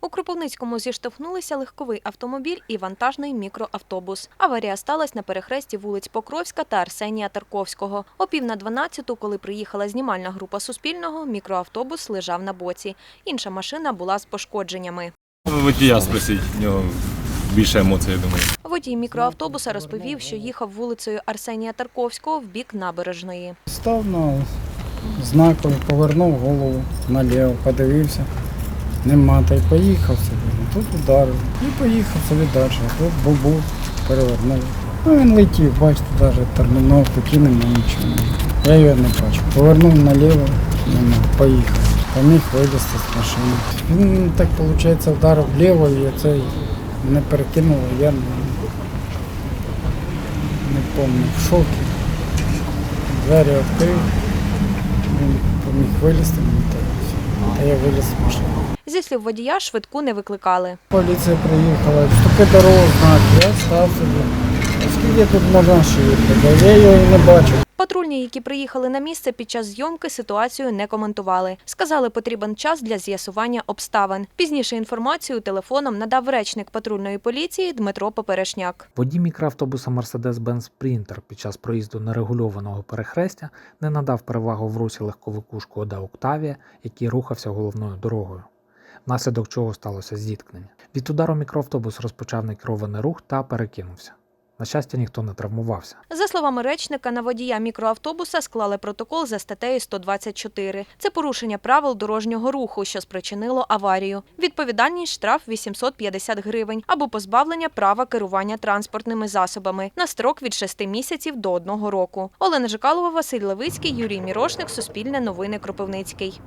У Кропивницькому зіштовхнулися легковий автомобіль і вантажний мікроавтобус. Аварія сталася на перехресті вулиць Покровська та Арсенія Тарковського. О пів на дванадцяту, коли приїхала знімальна група Суспільного, мікроавтобус лежав на боці. Інша машина була з пошкодженнями. Водія спросіть, в нього більше емоцій, я думаю. Водій мікроавтобуса розповів, що їхав вулицею Арсенія Тарковського в бік набережної. Став на знакові, повернув голову наліво, подивився. Нема, та й поїхав собі. Тут ударив. І поїхав собі далі. Тут бубу перевернув. Ну він летів, бачите, навіть терміновку кинув, нічого. Я його не бачу. Повернув наліво, нема, поїхав. Поміг вилізти з машини. Він так виходить вдарив вліво і оцей мене перекинуло, я не, не пам'ятаю, в шокі. Двері відкрив, він поміг вилізти, мені та й все. Та я виліз з машини. Зі слів водія, швидку не викликали. Поліція приїхала, штуки дорогу знаки, я став собі. Скільки тут можна швидко? Я його і не бачив. Патрульні, які приїхали на місце під час зйомки, ситуацію не коментували. Сказали, потрібен час для з'ясування обставин. Пізніше інформацію телефоном надав речник патрульної поліції Дмитро Поперешняк. Водій мікроавтобуса Mercedes-Benz Sprinter під час проїзду нерегульованого перехрестя не надав перевагу в русі легковику Шкода Октавія, який рухався головною дорогою, внаслідок чого сталося зіткнення. Від удару мікроавтобус розпочав некерований рух та перекинувся. На щастя, ніхто не травмувався. За словами речника, на водія мікроавтобуса склали протокол за статтею 124. Це порушення правил дорожнього руху, що спричинило аварію. Відповідальність штраф 850 гривень або позбавлення права керування транспортними засобами на строк від 6 місяців до 1 року. Олена Жикалова, Василь Левицький, Юрій Мірошник, Суспільне новини Кропивницький.